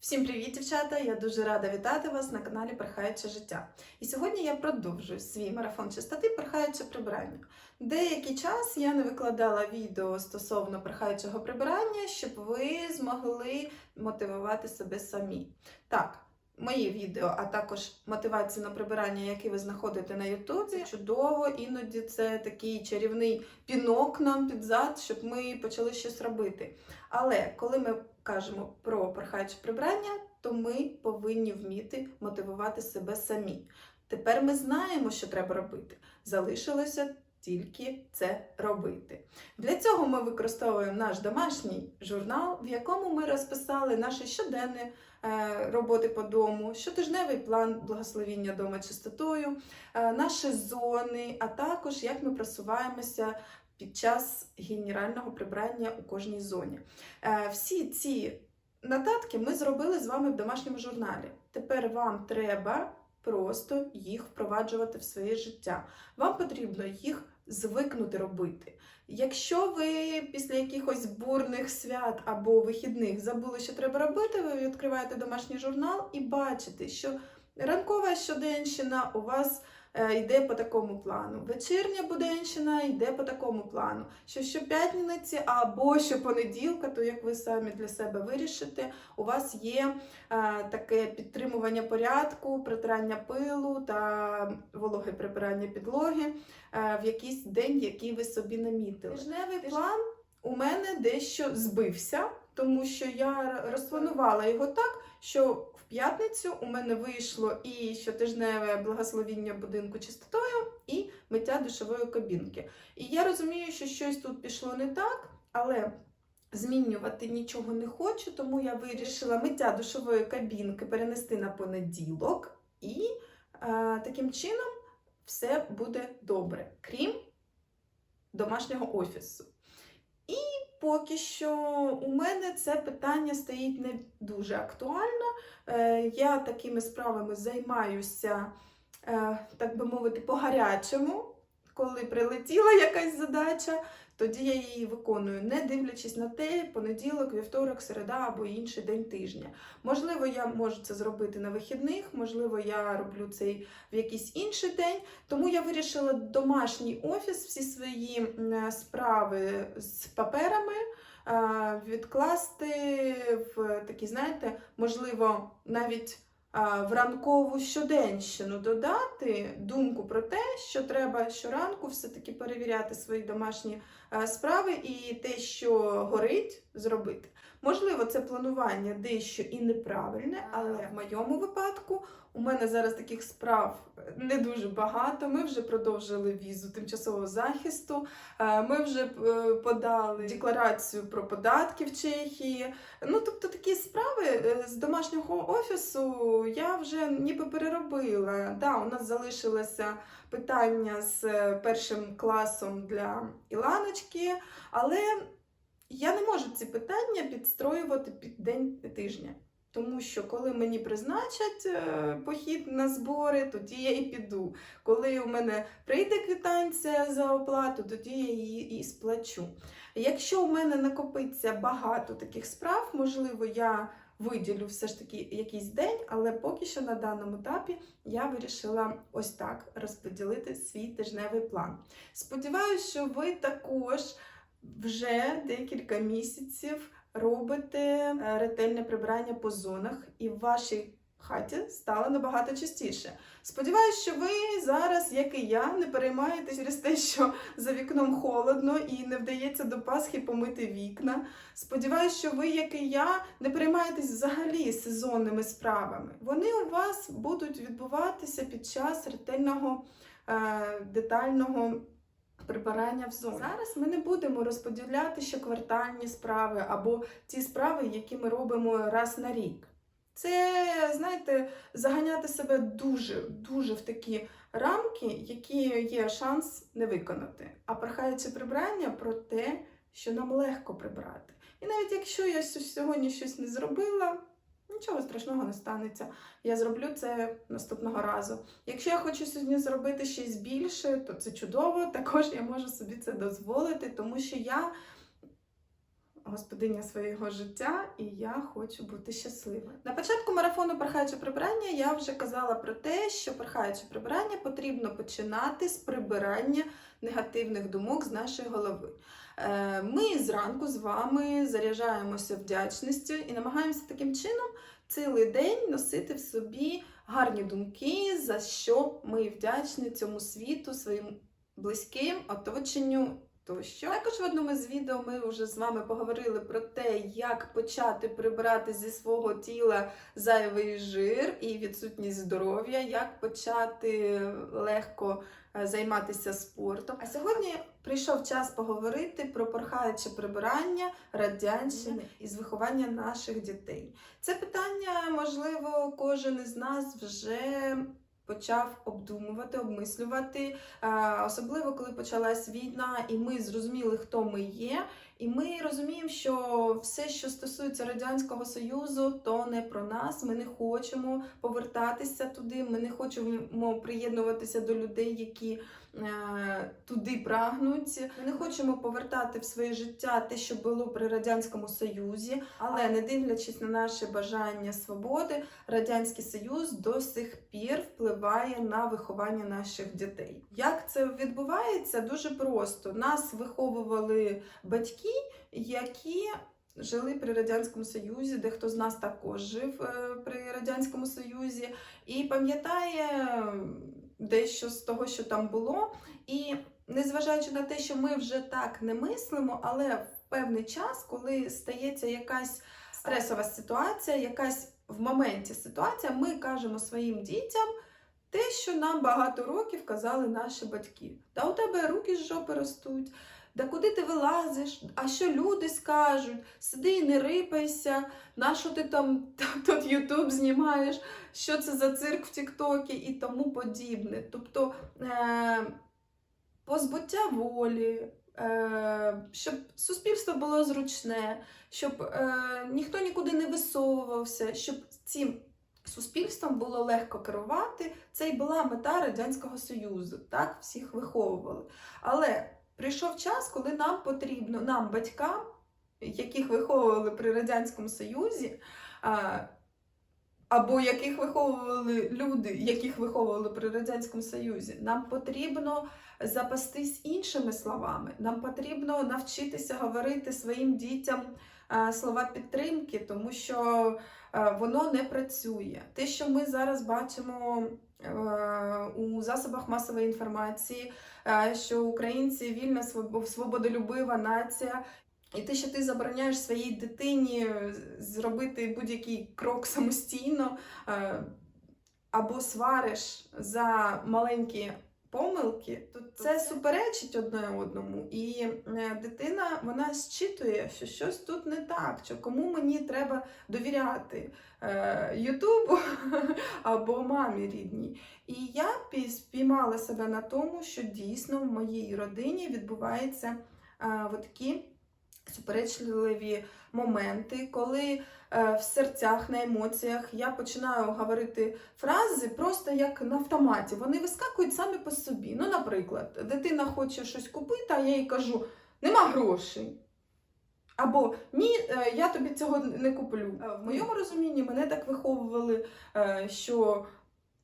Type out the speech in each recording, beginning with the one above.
Всім привіт, дівчата! Я дуже рада вітати вас на каналі Прихаюче життя. І сьогодні я продовжую свій марафон чистоти Прихаюче прибирання. Деякий час я не викладала відео стосовно прихаючого прибирання, щоб ви змогли мотивувати себе самі. Так, мої відео, а також мотивації на прибирання, які ви знаходите на Ютубі, чудово, іноді це такий чарівний пінок нам під зад, щоб ми почали щось робити. Але коли ми кажемо про перхаюче прибрання, то ми повинні вміти мотивувати себе самі. Тепер ми знаємо, що треба робити. Залишилося тільки це робити. Для цього ми використовуємо наш домашній журнал, в якому ми розписали наші щоденні е, роботи по дому, щотижневий план благословіння дома чистотою, е, наші зони, а також як ми просуваємося під час генерального прибрання у кожній зоні. Е, Всі ці нотатки ми зробили з вами в домашньому журналі. Тепер вам треба просто їх впроваджувати в своє життя. Вам потрібно їх звикнути робити. Якщо ви після якихось бурних свят або вихідних забули, що треба робити, ви відкриваєте домашній журнал і бачите, що ранкова щоденщина у вас е, йде по такому плану. Вечірня буденщина йде по такому плану. Що щоп'ятниці або щопонеділка, то як ви самі для себе вирішите, у вас є е, таке підтримування порядку, притирання пилу та вологе прибирання підлоги е, в якийсь день, який ви собі намітили. Тижневий план у мене дещо збився, тому що я розпланувала його так, що п'ятницю у мене вийшло і щотижневе благословіння будинку чистотою, і миття душової кабінки. І я розумію, що щось тут пішло не так, але змінювати нічого не хочу, тому я вирішила миття душової кабінки перенести на понеділок, і е, таким чином все буде добре, крім домашнього офісу. І поки що у мене це питання стоїть не дуже актуально. Е, Я такими справами займаюся, е, так би мовити, по-гарячому. Коли прилетіла якась задача, тоді я її виконую, не дивлячись на те, понеділок, вівторок, середа або інший день тижня. Можливо, я можу це зробити на вихідних, можливо, я роблю це в якийсь інший день. Тому я вирішила домашній офіс, всі свої справи з паперами е, відкласти в такі, знаєте, можливо, навіть в ранкову щоденщину додати думку про те, що треба щоранку все-таки перевіряти свої домашні справи і те, що горить, зробити. Можливо, це планування дещо і неправильне, але в моєму випадку у мене зараз таких справ не дуже багато. Ми вже продовжили візу тимчасового захисту. е, Ми вже е, подали декларацію про податки в Чехії. Ну, тобто такі справи е, з домашнього офісу я вже ніби переробила. Да, у нас залишилося питання з е, першим класом для Іланочки, але я не можу ці питання підстроювати під день тижня. Тому що коли мені призначать е, похід на збори, тоді я і піду. Коли у мене прийде квитанція за оплату, тоді я її і сплачу. Якщо у мене накопиться багато таких справ, можливо, я виділю все ж таки якийсь день, але поки що на даному етапі я вирішила ось так розподілити свій тижневий план. Сподіваюся, що ви також вже декілька місяців робите е, ретельне прибирання по зонах і в вашій хаті стало набагато частіше. Сподіваюсь, що ви зараз, як і я, не переймаєтесь через те, що за вікном холодно і не вдається до Пасхи помити вікна. Сподіваюсь, що ви, як і я, не переймаєтесь взагалі сезонними справами. Вони у вас будуть відбуватися під час ретельного е, детального прибирання в зоні. Зараз ми не будемо розподіляти щоквартальні справи або ті справи, які ми робимо раз на рік. Це, знаєте, заганяти себе дуже, дуже в такі рамки, які є шанс не виконати. А прохаючи прибирання про те, що нам легко прибрати. І навіть якщо я сьогодні щось не зробила, нічого страшного не станеться. Я зроблю це наступного разу. Якщо я хочу сьогодні зробити щось більше, то це чудово. Також я можу собі це дозволити, тому що я господиня свого життя, і я хочу бути щасливою. На початку марафону «Прохаюче прибирання я вже казала про те, що прохаюче прибирання потрібно починати з прибирання негативних думок з нашої голови. Е, Ми зранку з вами заряджаємося вдячністю і намагаємося таким чином цілий день носити в собі гарні думки, за що ми вдячні цьому світу, своїм близьким, оточенню. Тощо. Також в одному з відео ми вже з вами поговорили про те, як почати прибирати зі свого тіла зайвий жир і відсутність здоров'я, як почати легко е, займатися спортом. А сьогодні прийшов час поговорити про порхаюче прибирання радянщини із виховання наших дітей. Це питання, можливо, кожен із нас вже почав обдумувати, обмислювати, Е, особливо коли почалась війна, і ми зрозуміли, хто ми є. І ми розуміємо, що все, що стосується радянського союзу, то не про нас. Ми не хочемо повертатися туди. Ми не хочемо приєднуватися до людей, які туди прагнуть. Ми не хочемо повертати в своє життя те, що було при радянському союзі, але не дивлячись на наше бажання свободи, радянський союз до сих пір впливає на виховання наших дітей. Як це відбувається? Дуже просто нас виховували батьки, які жили при радянському союзі, дехто з нас також жив е, при радянському союзі, і пам'ятає дещо з того, що там було. І незважаючи на те, що ми вже так не мислимо, але в певний час, коли стається якась стресова ситуація, якась в моменті ситуація, ми кажемо своїм дітям. Те, що нам багато років казали наші батьки. Та у тебе руки з жопи ростуть, да куди ти вилазиш, а що люди скажуть, сиди і не рипайся, на що ти там тут Ютуб знімаєш, що це за цирк в Тіктокі і тому подібне. Тобто е- позбуття волі, е- щоб суспільство було зручне, щоб е- ніхто нікуди не висовувався, щоб цим суспільством було легко керувати. Це й була мета Радянського Союзу. Так, всіх виховували. Але прийшов час, коли нам потрібно, нам, батькам, яких виховували при Радянському Союзі, або яких виховували люди, яких виховували при Радянському Союзі, нам потрібно запастись іншими словами. Нам потрібно навчитися говорити своїм дітям слова підтримки, тому що е, воно не працює. Те, що ми зараз бачимо е, у засобах масової інформації, е, що українці вільна свободолюбива нація. І те, що ти забороняєш своїй дитині зробити будь-який крок самостійно, е, або свариш за маленькі помилки, то це суперечить одне одному. І е, дитина вона зчитує, що щось тут не так, що кому мені треба довіряти е, Ютубу або мамі рідній. І я спіймала себе на тому, що дійсно в моїй родині відбуваються е, такі суперечливі моменти, коли е, в серцях, на емоціях я починаю говорити фрази просто як на автоматі. Вони вискакують самі по собі. Ну, наприклад, дитина хоче щось купити, а я їй кажу: нема грошей. Або ні, е, я тобі цього не куплю. Е, В моєму розумінні мене так виховували, що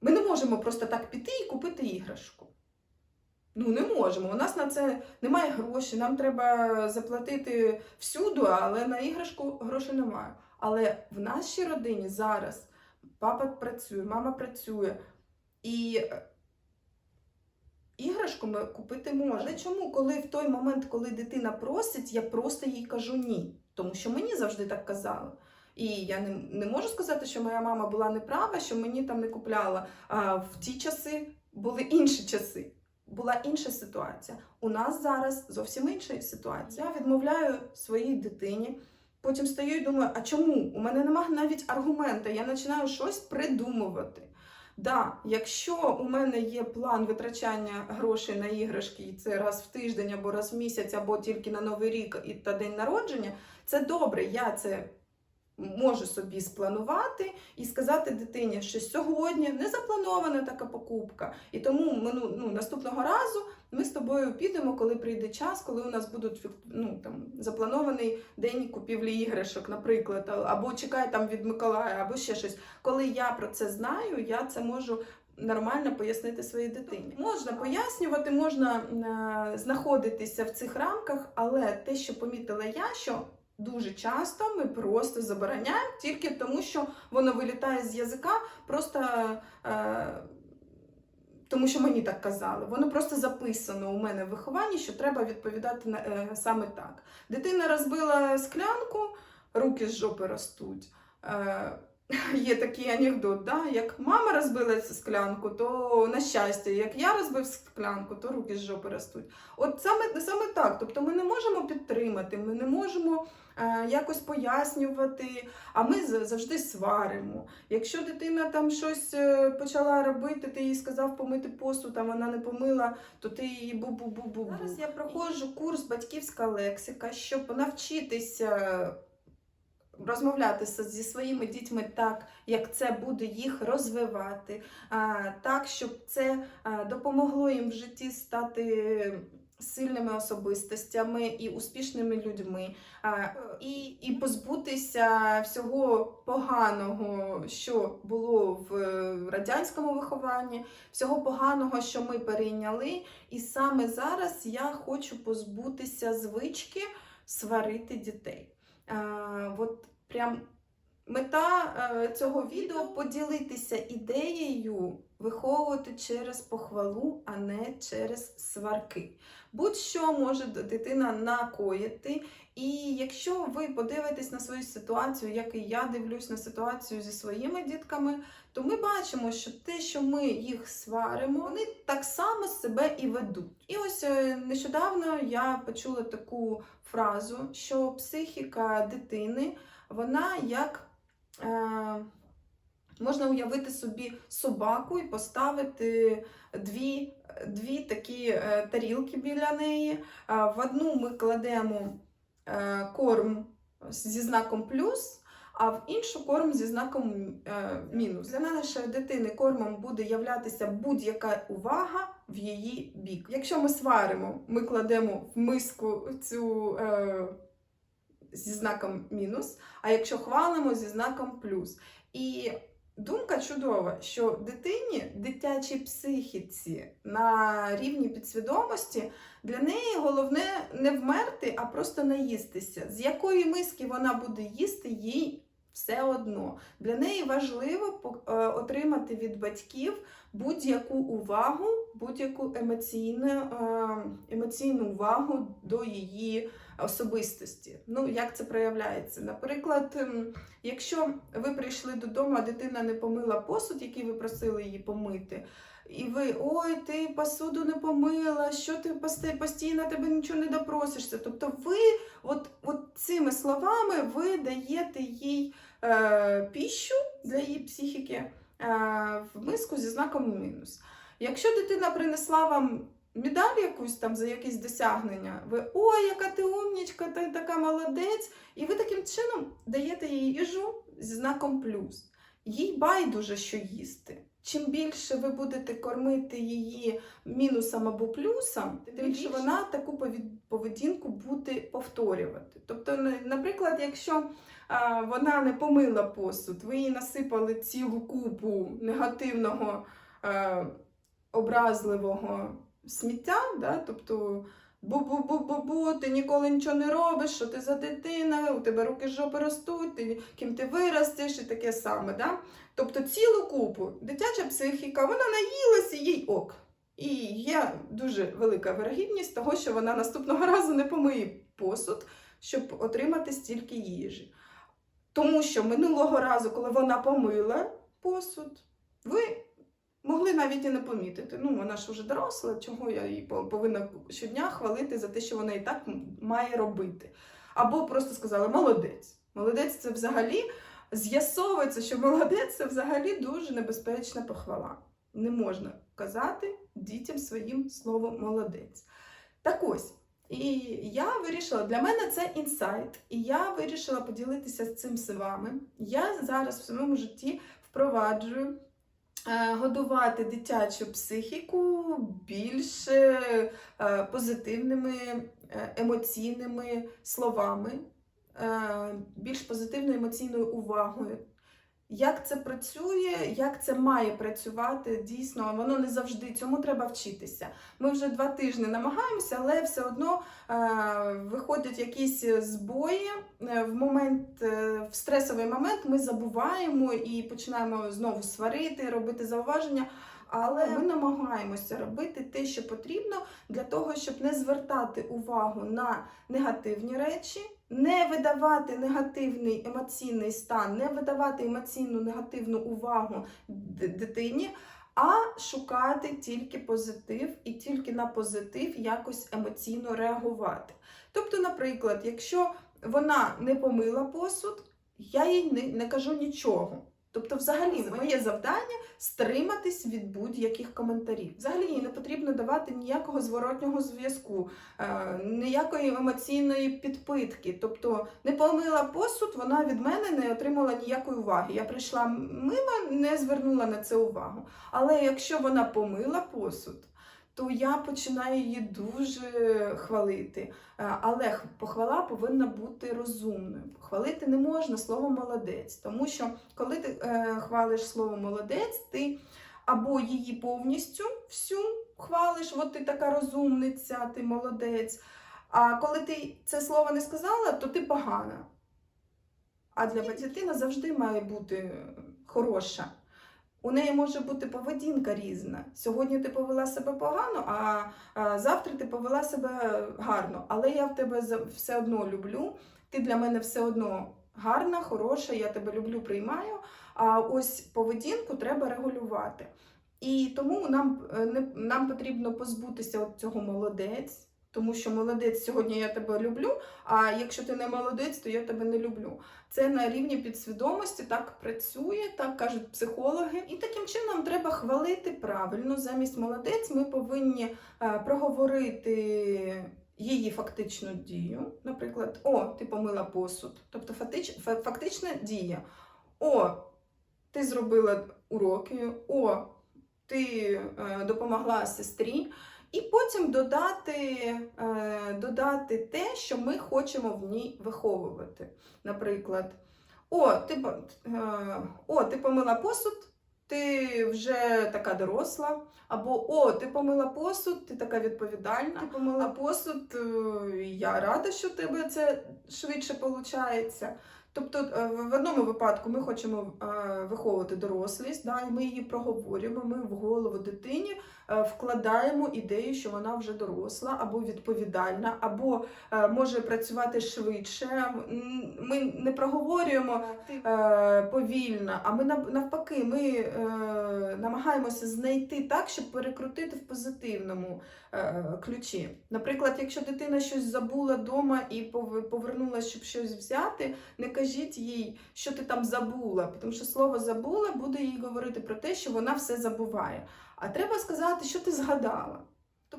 ми не можемо просто так піти і купити іграшку. Ну, не можемо. У нас на це немає грошей, нам треба заплатити всюди, але на іграшку грошей немає. Але в нашій родині зараз папа працює, мама працює, і е, іграшку ми купити можемо. Але чому, коли в той момент, коли дитина просить, я просто їй кажу ні? Тому що мені завжди так казали. І я не, не можу сказати, що моя мама була неправа, що мені там не купляла. А в ті часи були інші часи. Була інша ситуація. У нас зараз зовсім інша ситуація. Я відмовляю своїй дитині. Потім стою і думаю, а чому? У мене немає навіть аргумента. Я починаю щось придумувати. Да, якщо у мене є план витрачання грошей на іграшки, і це раз в тиждень або раз в місяць, або тільки на Новий рік і та день народження, це добре. Я це можу собі спланувати і сказати дитині, що сьогодні не запланована така покупка, і тому мину, ну, наступного разу ми з тобою підемо, коли прийде час, коли у нас будуть ну, там, запланований день купівлі іграшок, наприклад, або чекай там від Миколая, або ще щось. Коли я про це знаю, я це можу. Нормально пояснити своїй дитині. Можна пояснювати, можна е, знаходитися в цих рамках, але те, що помітила я, що дуже часто ми просто забороняємо тільки тому, що воно вилітає з язика, просто е, тому що мені так казали. Воно просто записано у мене в вихованні, що треба відповідати на, е, саме так. Дитина розбила склянку, руки з жопи ростуть. Е, Є такий анекдот, да? як мама розбила склянку, то на щастя, як я розбив склянку, то руки з жопи ростуть. От саме, саме так. Тобто ми не можемо підтримати, ми не можемо е, якось пояснювати, а ми завжди сваримо. Якщо дитина там щось е, почала робити, ти їй сказав помити посуд, а вона не помила, то ти її бу-бу-бу-бу. Зараз я проходжу курс батьківська лексика, щоб навчитися розмовляти зі своїми дітьми так, як це буде їх розвивати, так, щоб це допомогло їм в житті стати сильними особистостями і успішними людьми, і, і позбутися всього поганого, що було в радянському вихованні, всього поганого, що ми перейняли. І саме зараз я хочу позбутися звички сварити дітей. Е, от прям мета е, цього відео поділитися ідеєю виховувати через похвалу, а не через сварки. Будь-що може дитина накоїти. І якщо ви подивитесь на свою ситуацію, як і я дивлюсь на ситуацію зі своїми дітками, то ми бачимо, що те, що ми їх сваримо, вони так само себе і ведуть. І ось е, нещодавно я почула таку фразу, що психіка дитини, вона як е, можна уявити собі собаку і поставити дві, дві такі е, тарілки біля неї. В одну ми кладемо е, корм зі знаком плюс. А в іншу корм зі знаком е, мінус. Для нашої дитини кормом буде являтися будь-яка увага в її бік. Якщо ми сваримо, ми кладемо в миску цю е, зі знаком мінус, а якщо хвалимо зі знаком плюс. І думка чудова, що дитині, дитячій психіці на рівні підсвідомості для неї головне не вмерти, а просто наїстися. З якої миски вона буде їсти, їй все одно. Для неї важливо е, отримати від батьків будь-яку увагу, будь-яку емоційну, е, емоційну увагу до її особистості. Ну, як це проявляється? Наприклад, якщо ви прийшли додому, а дитина не помила посуд, який ви просили її помити. І ви, ой, ти посуду не помила, що ти постійно тебе нічого не допросишся. Тобто ви от, от цими словами ви даєте їй е, піщу для її психіки е, в миску зі знаком мінус. Якщо дитина принесла вам медаль якусь там за якісь досягнення, ви ой, яка ти умнічка, ти така молодець, і ви таким чином даєте їй їжу зі знаком плюс. Їй байдуже, що їсти. Чим більше ви будете кормити її мінусом або плюсом, тим більше вона таку поведінку буде повторювати. Тобто, наприклад, якщо вона не помила посуд, ви їй насипали цілу купу негативного, е, образливого сміття, да? тобто бу-бу-бу-бу-бу, ти ніколи нічого не робиш, що ти за дитина, у тебе руки жопи ростуть, ти, ким ти виростеш і таке саме. Да? Тобто цілу купу. Дитяча психіка, вона наїлася, їй ок. І є дуже велика вирогідність того, що вона наступного разу не помиє посуд, щоб отримати стільки їжі. Тому що минулого разу, коли вона помила посуд, ви могли навіть і не помітити. Ну, вона ж вже доросла, чого я її повинна щодня хвалити за те, що вона і так має робити. Або просто сказали молодець. Молодець це взагалі з'ясовується, що молодець це взагалі дуже небезпечна похвала. Не можна казати дітям своїм слово молодець. Так ось, І я вирішила, для мене це інсайт, і я вирішила поділитися цим з вами. Я зараз в своєму житті впроваджую годувати дитячу психіку більш е, позитивними е, емоційними словами, е, більш позитивною емоційною увагою. Як це працює, як це має працювати, дійсно, воно не завжди цьому треба вчитися. Ми вже два тижні намагаємося, але все одно е, виходять якісь збої. Е, в момент, е, в стресовий момент ми забуваємо і починаємо знову сварити, робити зауваження. Але ми намагаємося робити те, що потрібно, для того, щоб не звертати увагу на негативні речі, не видавати негативний емоційний стан, не видавати емоційну негативну увагу дитині, а шукати тільки позитив і тільки на позитив якось емоційно реагувати. Тобто, наприклад, якщо вона не помила посуд, я їй не, не кажу нічого. Тобто, взагалі, моє завдання стриматись від будь-яких коментарів. Взагалі їй не потрібно давати ніякого зворотнього зв'язку, е, ніякої емоційної підпитки. Тобто, не помила посуд, вона від мене не отримала ніякої уваги. Я прийшла мимо, не звернула на це увагу. Але якщо вона помила посуд, то я починаю її дуже хвалити. Е, Але похвала повинна бути розумною. Хвалити не можна слово молодець, тому що коли ти е, хвалиш слово молодець, ти або її повністю всю хвалиш, от ти така розумниця, ти молодець. А коли ти це слово не сказала, то ти погана. А для дитина завжди має бути хороша. У неї може бути поведінка різна. Сьогодні ти повела себе погано, а, завтра ти повела себе гарно. Але я в тебе все одно люблю. Ти для мене все одно гарна, хороша, я тебе люблю, приймаю. А ось поведінку треба регулювати. І тому нам, е, нам потрібно позбутися от цього молодець, тому що молодець сьогодні я тебе люблю, а якщо ти не молодець, то я тебе не люблю. Це на рівні підсвідомості так працює, так кажуть психологи. І таким чином треба хвалити правильно. Замість молодець ми повинні е, проговорити її фактичну дію. Наприклад, о, ти помила посуд. Тобто фактич, фактична дія. О, ти зробила уроки, о, ти е, допомогла сестрі. І потім додати, е, додати те, що ми хочемо в ній виховувати. Наприклад, о, ти, е, о, ти помила посуд, ти вже така доросла. Або о, ти помила посуд, ти така відповідальна. Ти помила посуд, е, я рада, що тебе це швидше виходить. Тобто, в одному випадку ми хочемо виховувати дорослість, да, і ми її проговорюємо, ми в голову дитині вкладаємо ідею, що вона вже доросла, або відповідальна, або е, може працювати швидше. Ми не проговорюємо е, повільно, а ми нав- навпаки, ми е, намагаємося знайти так, щоб перекрутити в позитивному е, ключі. Наприклад, якщо дитина щось забула вдома і пов- повернулася, щоб щось взяти, не кажіть їй, що ти там забула, тому що слово забула буде їй говорити про те, що вона все забуває. А треба сказати, що ти згадала.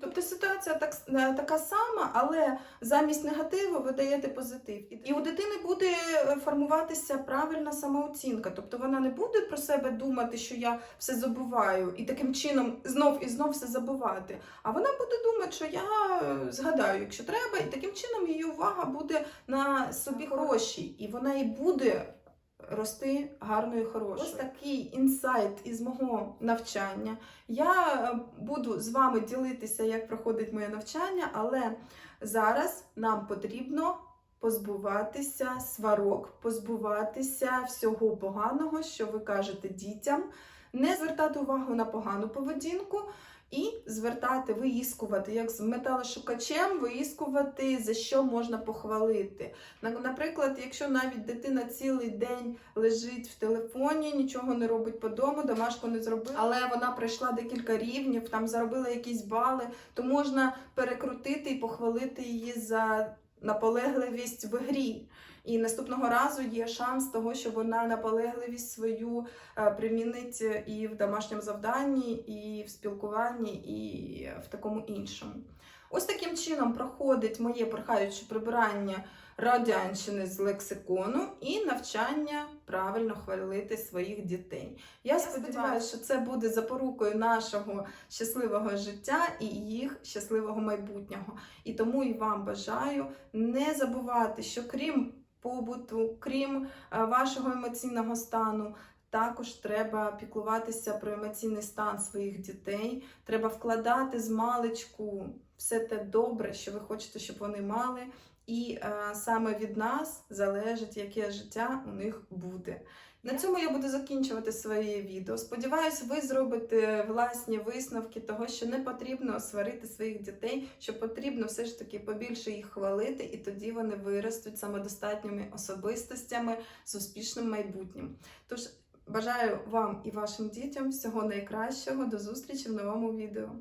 Тобто ситуація так, е, така сама, але замість негативу ви даєте позитив. І- І у дитини буде е, формуватися правильна самооцінка. Тобто вона не буде про себе думати, що я все забуваю, і таким чином знов і знов все забувати. А вона буде думати, що я е, згадаю, якщо треба, і таким чином її увага буде на собі хорошій, і вона і буде рости гарною хорошою. Ось такий інсайт із мого навчання. Я е, буду з вами ділитися, як проходить моє навчання, але зараз нам потрібно позбуватися сварок, позбуватися всього поганого, що ви кажете дітям, не звертати увагу на погану поведінку. І звертати, виїскувати, як з металошукачем, виїскувати, за що можна похвалити. Наприклад, якщо навіть дитина цілий день лежить в телефоні, нічого не робить по дому, домашку не зробила, але вона пройшла декілька рівнів, там заробила якісь бали, то можна перекрутити і похвалити її за наполегливість в грі. І наступного разу є шанс того, що вона наполегливість свою е, примінить і в домашньому завданні, і в спілкуванні, і в такому іншому. Ось таким чином проходить моє прохаюче прибирання радянщини з лексикону і навчання правильно хвалити своїх дітей. Я сподіваюся, що це буде запорукою нашого щасливого життя і їх щасливого майбутнього. І тому і вам бажаю не забувати, що крім побуту, крім е, вашого емоційного стану. Також треба піклуватися про емоційний стан своїх дітей. Треба вкладати з маличку все те добре, що ви хочете, щоб вони мали. І е, саме від нас залежить, яке життя у них буде. На цьому я буду закінчувати своє відео. Сподіваюсь, ви зробите власні висновки того, що не потрібно сварити своїх дітей, що потрібно все ж таки побільше їх хвалити, і тоді вони виростуть самодостатніми особистостями з успішним майбутнім. Тож бажаю вам і вашим дітям всього найкращого. До зустрічі в новому відео.